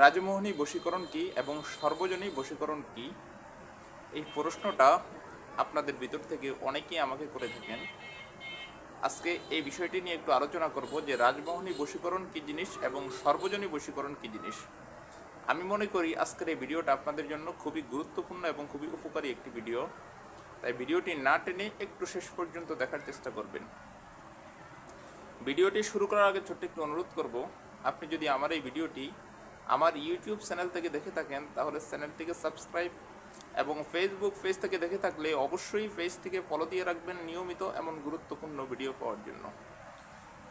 রাজমোহনী বশীকরণ কি এবং সর্বজনী বশীকরণ কি? এই প্রশ্নটা আপনাদের ভিতর থেকে অনেকেই আমাকে করে থাকেন। আজকে এই বিষয়টি নিয়ে একটু আলোচনা করব যে রাজমোহনী বশীকরণ কি জিনিস এবং সর্বজনী বশীকরণ কি জিনিস। আমি মনে করি আজকের এই ভিডিওটা আপনাদের জন্য খুবই গুরুত্বপূর্ণ এবং খুবই উপকারী একটি ভিডিও। তাই ভিডিওটি না টেনে একটু শেষ পর্যন্ত দেখার চেষ্টা করবেন। ভিডিওটি শুরু করার আগে ছোট্ট একটু অনুরোধ করব, আপনি যদি আমার এই ভিডিওটি আমার ইউটিউব চ্যানেল থেকে দেখে থাকেন, তাহলে চ্যানেলটিকে সাবস্ক্রাইব এবং ফেসবুক পেজ থেকে দেখে থাকলে অবশ্যই পেজটিকে ফলো দিয়ে রাখবেন নিয়মিত এমন গুরুত্বপূর্ণ ভিডিও পাওয়ার জন্য।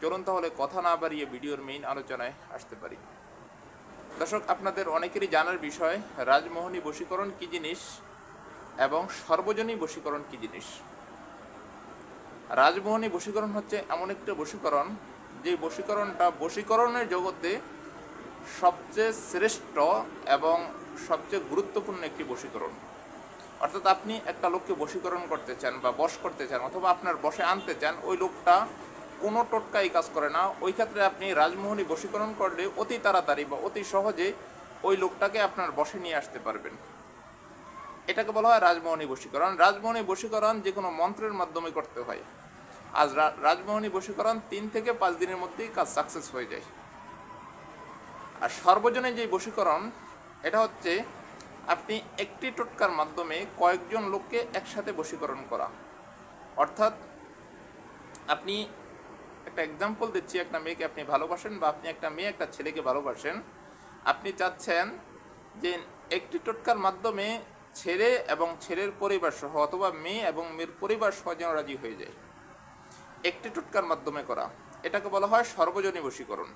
চলুন তাহলে কথা না বাড়িয়ে ভিডিওর মেইন আলোচনায় আসতে পারি। দর্শক, আপনাদের অনেকেরই জানার বিষয়, রাজমোহনী বশীকরণ কি জিনিস এবং সর্বজনীন বশীকরণ কি জিনিস? রাজমোহনী বশীকরণ হচ্ছে এমন একটা বশীকরণ, যে বশীকরণটা বশীকরণের জগতে সবচেয়ে শ্রেষ্ঠ এবং সবচেয়ে গুরুত্বপূর্ণ একটি বশীকরণ। অর্থাৎ আপনি একটা লোককে বশীকরণ করতে চান বা বশ করতে চান অথবা আপনার বসে আনতে চান, ওই লোকটা কোনো টোটকাই কাজ করে না। ওই ক্ষেত্রে আপনি রাজমোহনী বশীকরণ করলে অতি তাড়াতাড়ি বা অতি সহজে ওই লোকটাকে আপনার বসে নিয়ে আসতে পারবেন। এটাকে বলা হয় রাজমোহনী বশীকরণ। রাজমোহনী বশীকরণ যে কোনো মন্ত্রের মাধ্যমে করতে হয়। আজ রাজমোহনী বশীকরণ তিন থেকে পাঁচ দিনের মধ্যেই কাজ সাকসেস হয়ে যায়। আর সর্বজনীন যে বশীকরণ, এটা হচ্ছে আপনি একটি টোটকার মাধ্যমে কয়েকজন লোককে একসাথে বশীকরণ করা। অর্থাৎ আপনি একটা এক্সাম্পল দিচ্ছি, একটা মেয়েকে আপনি ভালোবাসেন বা আপনি একটা মেয়ে, একটা ছেলেকে ভালোবাসেন। আপনি চাচ্ছেন যে একটি টোটকার মাধ্যমে ছেলে এবং ছেলের পরিবার সহ অথবা মেয়ে এবং মেয়ের পরিবার সহ যেন রাজি হয়ে যায়। একটি টোটকার মাধ্যমে করা। এটাকে বলা হয় সর্বজনী বশীকরণ।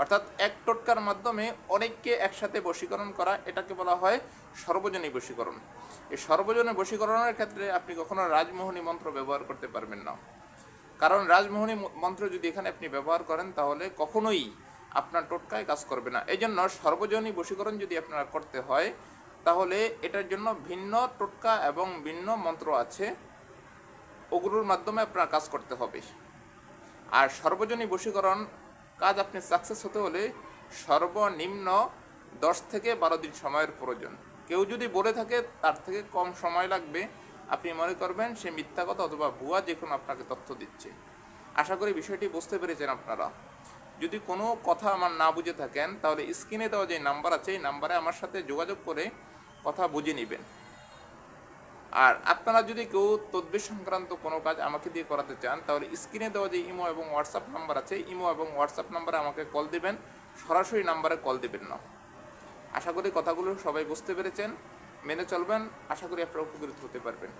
অর্থাৎ এক টোটকার মাধ্যমে অনেককে একসাথে বশীকরণ করা, এটাকে বলা হয় সর্বজনীন বশীকরণ। এই সর্বজনীন বশীকরণের ক্ষেত্রে আপনি কখনো রাজমোহনী মন্ত্র ব্যবহার করতে পারবেন না। কারণ রাজমোহনী মন্ত্র যদি এখানে আপনি ব্যবহার করেন, তাহলে কখনোই আপনার টোটকায় কাজ করবে না। এই জন্য সর্বজনীন বশীকরণ যদি আপনারা করতে হয়, তাহলে এটার জন্য ভিন্ন টোটকা এবং ভিন্ন মন্ত্র আছে। ওগুলোর মাধ্যমে আপনার কাজ করতে হবে। আর সর্বজনীন বশীকরণ কাজ আপনি সাকসেস হতে হলে সর্বনিম্ন দশ থেকে বারো দিন সময়ের প্রয়োজন। কেউ যদি বলে থাকে, তার থেকে কম সময় লাগবে। আপনি মনে করবেন সে মিথ্যা কথা অথবা ভুয়া যে কোনো আপনাকে তথ্য দিচ্ছে। আশা করি বিষয়টি বুঝতে পেরেছেন আপনারা। যদি কোনো কথা আমার না বুঝে থাকেন, তাহলে স্ক্রিনে দেওয়া যে নাম্বার আছে, এই নাম্বারে আমার সাথে যোগাযোগ করে কথা বুঝে নেবেন। আর আপনারা যদি কেউ তদবির সংক্রান্ত কোনো কাজ আমাকে দিয়ে করাতে চান, তাহলে স্ক্রিনে দেওয়া যে ইমো এবং হোয়াটসঅ্যাপ নাম্বার আছে, ইমো এবং হোয়াটসঅ্যাপ নাম্বারে আমাকে কল দেবেন, সরাসরি নাম্বারে কল দেবেন না। আশা করি কথাগুলো সবাই বুঝতে পেরেছেন, মেনে চলবেন, আশা করি আপনারা উপকৃত হতে পারবেন।